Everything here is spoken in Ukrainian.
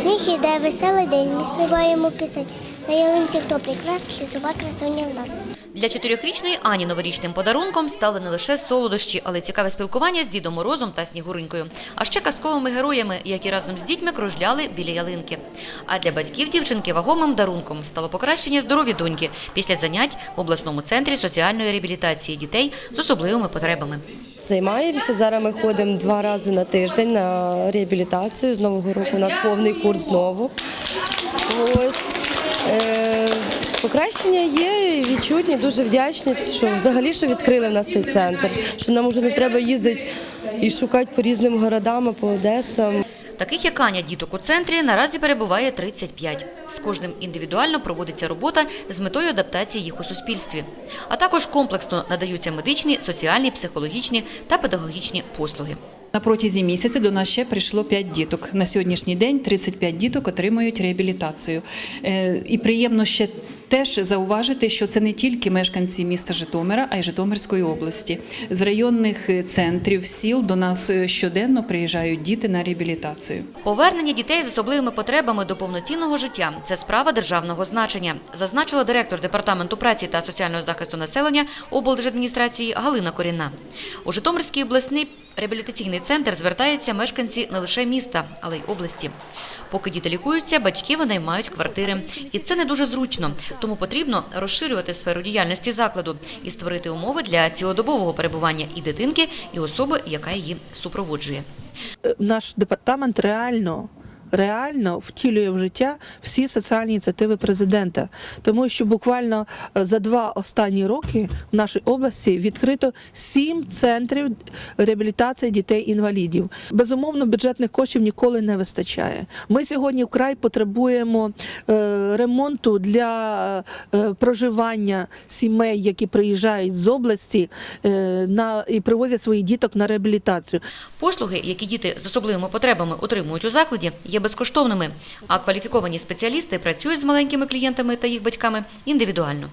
Сніг іде веселий день, ми співаємо пісень. На ялинці хто прекрасний, лісова красуня в нас. Для чотирьохрічної Ані новорічним подарунком стали не лише солодощі, але цікаве спілкування з Дідом Морозом та Снігуренькою, а ще казковими героями, які разом з дітьми кружляли біля ялинки. А для батьків дівчинки вагомим дарунком стало покращення здоров'я доньки після занять в обласному центрі соціальної реабілітації дітей з особливими потребами. Займаємося. Зараз ми ходимо два рази на тиждень на реабілітацію. З нового року у нас повний курс знову. Ось. Е, покращення є, відчутні, дуже вдячні, що взагалі що відкрили в нас цей центр. Що нам вже не треба їздити і шукати по різним городам, по Одесам. Таких як Аня діток у центрі наразі перебуває 35. З кожним індивідуально проводиться робота з метою адаптації їх у суспільстві. А також комплексно надаються медичні, соціальні, психологічні та педагогічні послуги. На протязі місяця до нас ще прийшло 5 діток. На сьогоднішній день 35 діток отримують реабілітацію. Е, І приємно ще теж зауважити, що це не тільки мешканці міста Житомира, а й Житомирської області. З районних е, центрів сіл до нас е, щоденно приїжджають діти на реабілітацію. Повернення дітей з особливими потребами до повноцінного життя – це справа державного значення, зазначила директор Департаменту праці та соціального захисту населення облдержадміністрації Галина Корінна. У Житомирський обласний реабілітаційний центр звертаються мешканці не лише міста, але й області. Поки діти лікуються, батьки винаймають квартири. І це не дуже зручно, тому потрібно розширювати сферу діяльності закладу і створити умови для цілодобового перебування і дитинки, і особи, яка її супроводжує. наш департамент реально. Реально втілює в життя всі соціальні ініціативи президента, тому що буквально е, за два останні роки в нашій області відкрито сім центрів реабілітації дітей-інвалідів. Безумовно, бюджетних коштів ніколи не вистачає. Ми сьогодні вкрай потребуємо е, ремонту для е, проживання сімей, які приїжджають з області на і привозять своїх діток на реабілітацію. Послуги, які діти з особливими потребами отримують у закладі, є безкоштовними, а кваліфіковані спеціалісти працюють з маленькими клієнтами та їх батьками індивідуально.